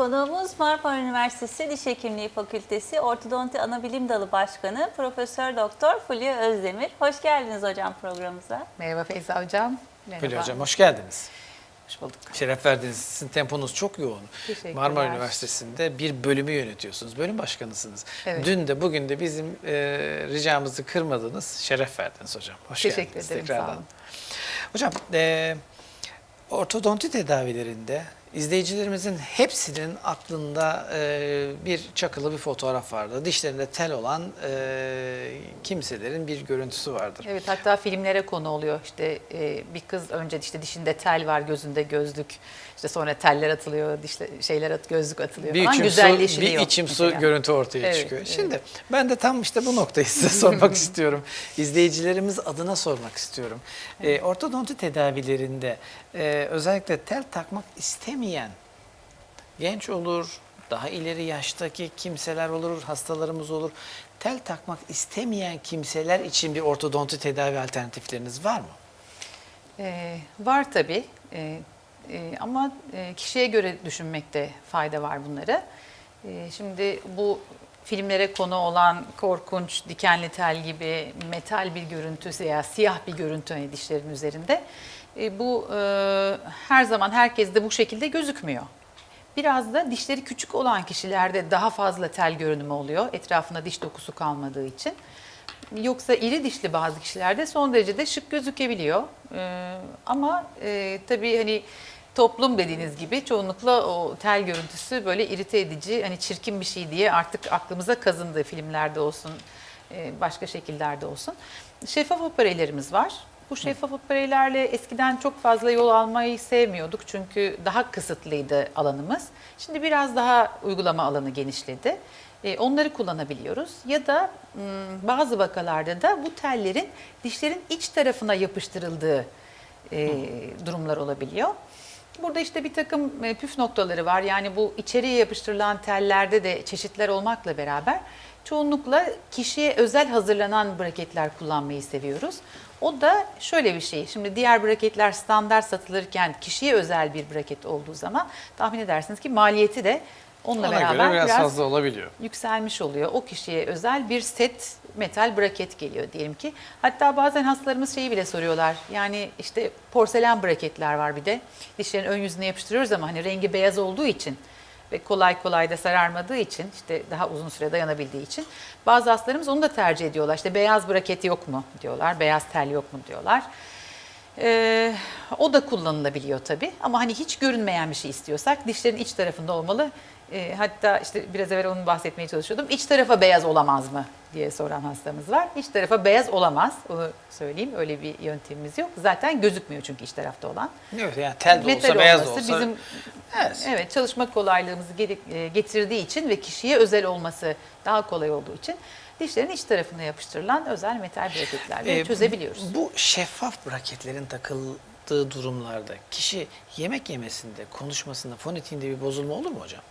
Konuğumuz Marmara Üniversitesi Diş Hekimliği Fakültesi Ortodonti Anabilim Dalı Başkanı Profesör Doktor Fulya Özdemir. Hoş geldiniz hocam programımıza. Merhaba Feyza Hocam. Merhaba. Hülya Hocam hoş geldiniz. Hoş bulduk. Şeref verdiniz. Sizin temponuz çok yoğun. Marmara Üniversitesi'nde bir bölümü yönetiyorsunuz. Bölüm başkanısınız. Evet. Dün de bugün de bizim e, ricamızı kırmadınız. Şeref verdiniz hocam. Hoş Teşekkür geldiniz ederim, tekrardan. sağ olun. Hocam e, ortodonti tedavilerinde izleyicilerimizin hepsinin aklında e, bir çakılı bir fotoğraf vardı. Dişlerinde tel olan e, kimselerin bir görüntüsü vardır. Evet hatta filmlere konu oluyor. İşte e, bir kız önce işte dişinde tel var, gözünde gözlük. İşte sonra teller atılıyor, dişle, şeyler at, gözlük atılıyor bir falan. Güzelleşiliyor. bir içim su mesela. görüntü ortaya Evet, çıkıyor. evet. Şimdi ben de tam işte bu noktayı size sormak istiyorum. İzleyicilerimiz adına sormak istiyorum. Ee, ortodonti tedavilerinde e, özellikle tel takmak istemeyen genç olur, daha ileri yaştaki kimseler olur, hastalarımız olur. Tel takmak istemeyen kimseler için bir ortodonti tedavi alternatifleriniz var mı? Ee, var tabii. Ee, e, ama e, kişiye göre düşünmekte fayda var bunları. Ee, şimdi bu filmlere konu olan korkunç dikenli tel gibi metal bir görüntü veya siyah bir görüntü hani dişlerin üzerinde e, bu e, her zaman herkeste bu şekilde gözükmüyor. Biraz da dişleri küçük olan kişilerde daha fazla tel görünümü oluyor etrafında diş dokusu kalmadığı için. Yoksa iri dişli bazı kişilerde son derece de şık gözükebiliyor. Ee, ama e, tabii hani toplum dediğiniz gibi çoğunlukla o tel görüntüsü böyle irite edici, hani çirkin bir şey diye artık aklımıza kazındı filmlerde olsun, e, başka şekillerde olsun. Şeffaf operelerimiz var. Bu şeffaf operelerle eskiden çok fazla yol almayı sevmiyorduk çünkü daha kısıtlıydı alanımız. Şimdi biraz daha uygulama alanı genişledi. E, onları kullanabiliyoruz. Ya da bazı vakalarda da bu tellerin dişlerin iç tarafına yapıştırıldığı e, durumlar olabiliyor. Burada işte bir takım e, püf noktaları var. Yani bu içeriye yapıştırılan tellerde de çeşitler olmakla beraber çoğunlukla kişiye özel hazırlanan braketler kullanmayı seviyoruz. O da şöyle bir şey. Şimdi diğer braketler standart satılırken kişiye özel bir braket olduğu zaman tahmin edersiniz ki maliyeti de onunla Ona beraber biraz, biraz fazla olabiliyor. yükselmiş oluyor. O kişiye özel bir set metal braket geliyor diyelim ki. Hatta bazen hastalarımız şeyi bile soruyorlar. Yani işte porselen braketler var bir de. Dişlerin ön yüzüne yapıştırıyoruz ama hani rengi beyaz olduğu için ve kolay kolay da sararmadığı için işte daha uzun süre dayanabildiği için bazı hastalarımız onu da tercih ediyorlar. İşte beyaz braket yok mu diyorlar, beyaz tel yok mu diyorlar. Ee, o da kullanılabiliyor tabii ama hani hiç görünmeyen bir şey istiyorsak dişlerin iç tarafında olmalı. Ee, hatta işte biraz evvel onu bahsetmeye çalışıyordum. İç tarafa beyaz olamaz mı diye soran hastamız var. İç tarafa beyaz olamaz. Onu söyleyeyim. Öyle bir yöntemimiz yok. Zaten gözükmüyor çünkü iç tarafta olan. Evet yani tel de Metal olsa beyaz da olsa. bizim Evet. evet çalışma kolaylığımızı e, getirdiği için ve kişiye özel olması daha kolay olduğu için dişlerin iç tarafına yapıştırılan özel metal braketlerle Ee, çözebiliyoruz. Bu şeffaf braketlerin takıldığı durumlarda kişi yemek yemesinde, konuşmasında, fonetiğinde bir bozulma olur mu hocam?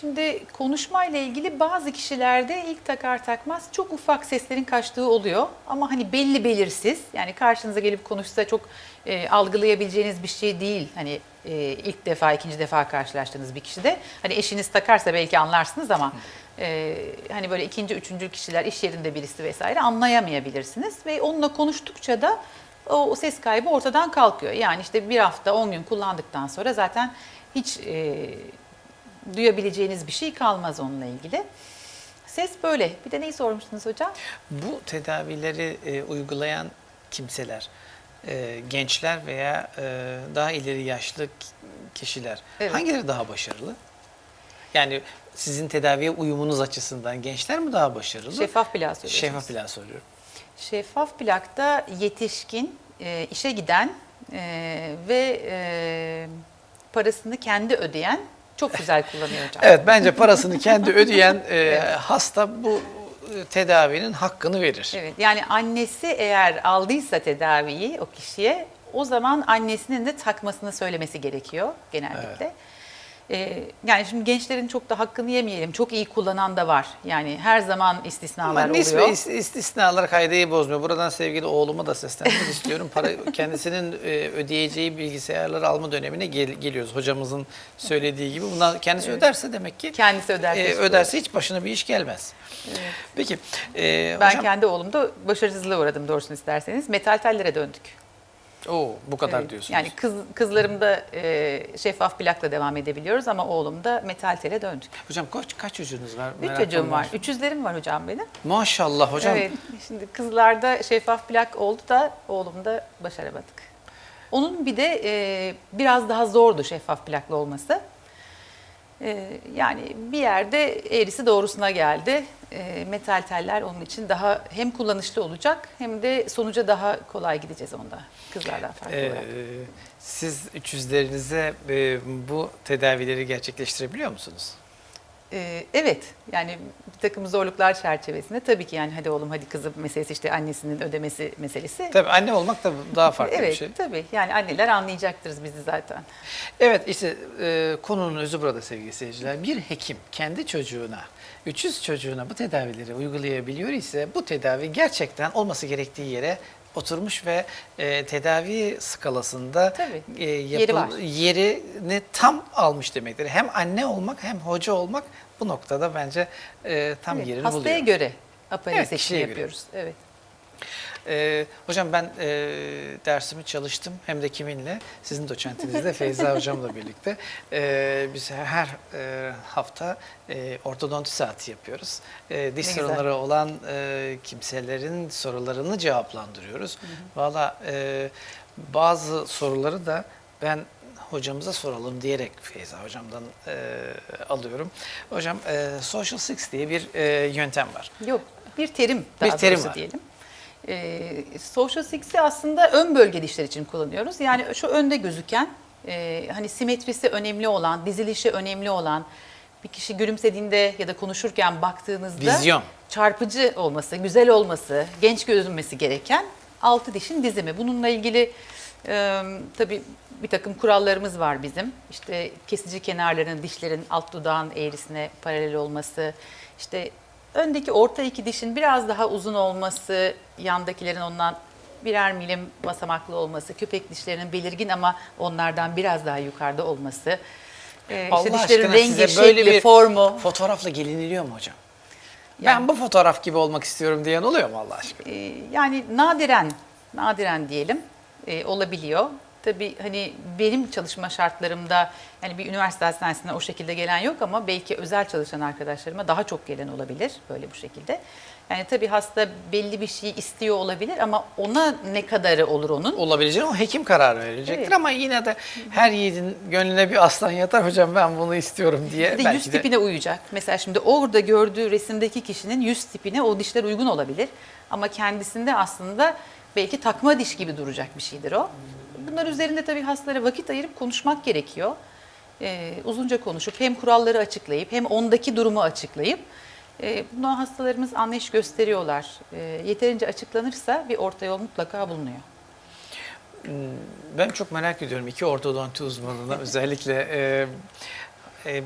Şimdi konuşmayla ilgili bazı kişilerde ilk takar takmaz çok ufak seslerin kaçtığı oluyor. Ama hani belli belirsiz yani karşınıza gelip konuşsa çok e, algılayabileceğiniz bir şey değil. Hani e, ilk defa ikinci defa karşılaştığınız bir kişide. Hani eşiniz takarsa belki anlarsınız ama e, hani böyle ikinci üçüncü kişiler iş yerinde birisi vesaire anlayamayabilirsiniz. Ve onunla konuştukça da o, ses kaybı ortadan kalkıyor. Yani işte bir hafta 10 gün kullandıktan sonra zaten hiç e, duyabileceğiniz bir şey kalmaz onunla ilgili. Ses böyle. Bir de neyi sormuştunuz hocam? Bu tedavileri e, uygulayan kimseler, e, gençler veya e, daha ileri yaşlı kişiler Evet. hangileri daha başarılı? Yani sizin tedaviye uyumunuz açısından gençler mi daha başarılı? Şeffaf plak söylüyorsunuz. Şeffaf plak soruyorum. Şeffaf plakta yetişkin, e, işe giden e, ve e, parasını kendi ödeyen çok güzel kullanıyor hocam. Evet bence parasını kendi ödeyen e, hasta bu e, tedavinin hakkını verir. Evet, yani annesi eğer aldıysa tedaviyi o kişiye o zaman annesinin de takmasını söylemesi gerekiyor genellikle. Ee, yani şimdi gençlerin çok da hakkını yemeyelim. Çok iyi kullanan da var. Yani her zaman istisnalar Ama oluyor. nispe is- istisnalar kaydeyi bozmuyor. Buradan sevgili oğluma da seslenmek istiyorum. Para kendisinin e, ödeyeceği bilgisayarları alma dönemine gel- geliyoruz. Hocamızın söylediği gibi. Bunlar kendisi öderse demek ki Kendisi öderse e, öderse hiç başına bir iş gelmez. Peki e, Ben hocam kendi oğlumda başarısızlığa uğradım doğrusunu isterseniz. Metal tellere döndük. Oo, bu kadar Evet. diyorsunuz. Yani kız, kızlarımda e, şeffaf plakla devam edebiliyoruz ama oğlumda metal tele döndük. Hocam kaç kaç çocuğunuz var? Üç çocuğum var. Üçüzlerim var hocam benim. Maşallah hocam. Evet. Şimdi kızlarda şeffaf plak oldu da oğlumda başaramadık. Onun bir de e, biraz daha zordu şeffaf plaklı olması. E, yani bir yerde eğrisi doğrusuna geldi. E, metal teller onun için daha hem kullanışlı olacak hem de sonuca daha kolay gideceğiz onda kızlardan farklı Ee, olarak. siz 300'lerinize e, bu tedavileri gerçekleştirebiliyor musunuz? Ee, evet yani bir takım zorluklar çerçevesinde tabii ki yani hadi oğlum hadi kızım meselesi işte annesinin ödemesi meselesi. Tabii anne olmak da daha farklı evet bir şey. tabii yani anneler anlayacaktır bizi zaten. Evet işte e, konunun özü burada sevgili seyirciler. Bir hekim kendi çocuğuna, 300 çocuğuna bu tedavileri uygulayabiliyor ise bu tedavi gerçekten olması gerektiği yere oturmuş ve e, tedavi skalasında Tabii, e, yeri var. yerini tam almış demektir. Hem anne olmak hem hoca olmak bu noktada bence e, tam Evet, yerini Hastaya buluyor. göre apare Evet, seçimi kişiye göre. yapıyoruz. Evet. Ee, hocam ben e, dersimi çalıştım hem de kiminle? Sizin doçentinizle Feyza hocamla birlikte. Ee, biz her e, hafta e, ortodonti saati yapıyoruz. E, diş Ne sorunları güzel. olan e, kimselerin sorularını cevaplandırıyoruz. Valla e, bazı soruları da ben hocamıza soralım diyerek Feyza hocamdan e, alıyorum. Hocam e, Social Six diye bir e, yöntem var. Yok bir terim daha Bir terim var. diyelim. Ee, Social Six'i aslında ön bölge dişler için kullanıyoruz. Yani şu önde gözüken e, hani simetrisi önemli olan, dizilişi önemli olan bir kişi gülümsediğinde ya da konuşurken baktığınızda Vizyon. çarpıcı olması, güzel olması, genç görünmesi gereken altı dişin dizimi. Bununla ilgili e, tabii bir takım kurallarımız var bizim. İşte kesici kenarların dişlerin alt dudağın eğrisine paralel olması, işte öndeki orta iki dişin biraz daha uzun olması, yandakilerin ondan birer milim basamaklı olması, köpek dişlerinin belirgin ama onlardan biraz daha yukarıda olması. Ee, işte Allah dişlerin aşkına rengi, size böyle şekli, bir formu. fotoğrafla geliniliyor mu hocam? Yani- Ben bu fotoğraf gibi olmak istiyorum diyen oluyor mu Allah aşkına? Ee, yani nadiren, nadiren diyelim e, olabiliyor. Tabii hani benim çalışma şartlarımda yani bir üniversite hastanesine o şekilde gelen yok ama belki özel çalışan arkadaşlarıma daha çok gelen olabilir böyle bu şekilde. Yani tabii hasta belli bir şey istiyor olabilir ama ona ne kadarı olur onun? Olabileceğini o hekim karar verecektir Evet. ama yine de her yiğidin gönlüne bir aslan yatar hocam ben bunu istiyorum diye. Bir de yüz tipine uyacak. Mesela şimdi orada gördüğü resimdeki kişinin yüz tipine o dişler uygun olabilir. Ama kendisinde aslında belki takma diş gibi duracak bir şeydir o. Bunlar üzerinde tabii hastalara vakit ayırıp konuşmak gerekiyor. Ee, uzunca konuşup hem kuralları açıklayıp hem ondaki durumu açıklayıp e, buna hastalarımız anlayış gösteriyorlar. E, yeterince açıklanırsa bir orta yol mutlaka bulunuyor. Ben çok merak ediyorum iki ortodonti uzmanına özellikle e, e,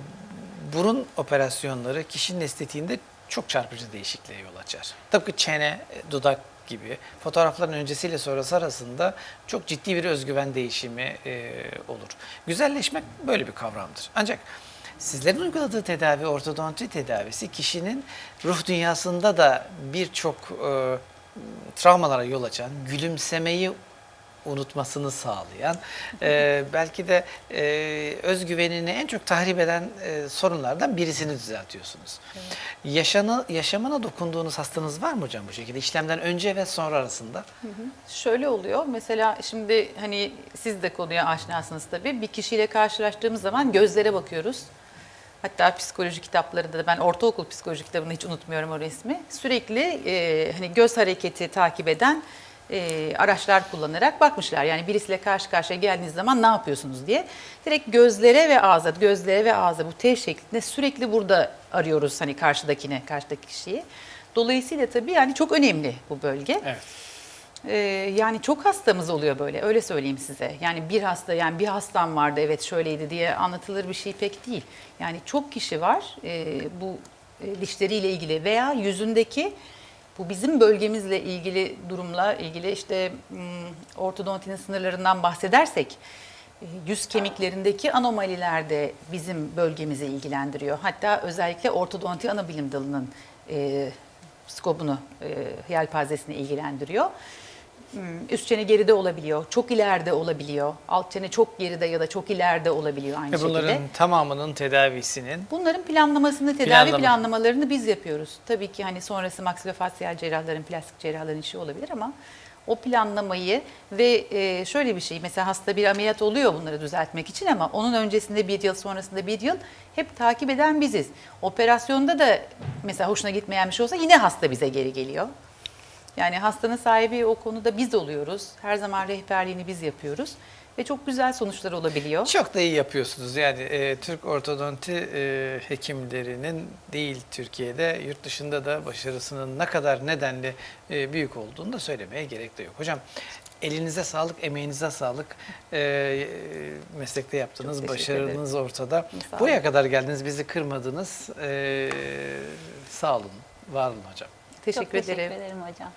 burun operasyonları kişinin estetiğinde çok çarpıcı değişikliğe yol açar. Tıpkı çene, dudak gibi fotoğrafların öncesiyle sonrası arasında çok ciddi bir özgüven değişimi e, olur. Güzelleşmek böyle bir kavramdır. Ancak sizlerin uyguladığı tedavi, ortodonti tedavisi kişinin ruh dünyasında da birçok e, travmalara yol açan, gülümsemeyi unutmasını sağlayan, e, belki de e, özgüvenini en çok tahrip eden e, sorunlardan birisini düzeltiyorsunuz. Yaşanı, yaşamına dokunduğunuz hastanız var mı hocam bu şekilde? İşlemden önce ve sonra arasında? Şöyle oluyor. Mesela şimdi hani siz de konuya aşinasınız tabii. Bir kişiyle karşılaştığımız zaman gözlere bakıyoruz. Hatta psikoloji kitaplarında da ben ortaokul psikoloji kitabını hiç unutmuyorum o resmi. Sürekli e, hani göz hareketi takip eden e, araçlar kullanarak bakmışlar. Yani birisiyle karşı karşıya geldiğiniz zaman ne yapıyorsunuz diye. Direkt gözlere ve ağza, gözlere ve ağza bu T şeklinde sürekli burada arıyoruz hani karşıdakine, karşıdaki kişiyi. Dolayısıyla tabii yani çok önemli bu bölge. Evet. Ee, yani çok hastamız oluyor böyle öyle söyleyeyim size. Yani bir hasta yani bir hastam vardı evet şöyleydi diye anlatılır bir şey pek değil. Yani çok kişi var e, bu e, dişleriyle ilgili veya yüzündeki bu bizim bölgemizle ilgili durumla ilgili işte hmm, ortodontinin sınırlarından bahsedersek e, yüz kemiklerindeki anomaliler de bizim bölgemizi ilgilendiriyor. Hatta özellikle ortodonti ana bilim dalının e, skobunu, e, yelpazesini ilgilendiriyor. Hmm, Üst çene geride olabiliyor, çok ileride olabiliyor. Alt çene çok geride ya da çok ileride olabiliyor aynı Ve bunların şekilde. tamamının tedavisinin Bunların planlamasını, tedavi Planlama. planlamalarını biz yapıyoruz. Tabii ki hani sonrası maksilofasyal cerrahların, plastik cerrahların işi olabilir ama o planlamayı ve e, şöyle bir şey mesela hasta bir ameliyat oluyor bunları düzeltmek için ama onun öncesinde bir yıl sonrasında bir yıl hep takip eden biziz. Operasyonda da mesela hoşuna gitmeyen bir şey olsa yine hasta bize geri geliyor. Yani hastanın sahibi o konuda biz oluyoruz. Her zaman rehberliğini biz yapıyoruz ve çok güzel sonuçlar olabiliyor. çok da iyi yapıyorsunuz. Yani e, Türk ortodonti e, hekimlerinin değil Türkiye'de, yurt dışında da başarısının ne kadar nedenli e, büyük olduğunu da söylemeye gerek de yok. Hocam elinize sağlık, emeğinize sağlık. E, meslekte yaptığınız başarınız ortada. Sağ olun. Buraya kadar geldiniz, bizi kırmadınız. E, sağ olun, var olun hocam. Teşekkür, Çok teşekkür ederim. ederim hocam.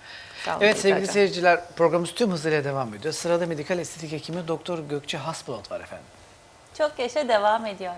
Sağ olun Evet sevgili seyirciler programımız tüm hızıyla devam ediyor. Sırada medikal estetik hekimi Doktor Gökçe Hasbulat var efendim. Çok yaşa devam ediyor.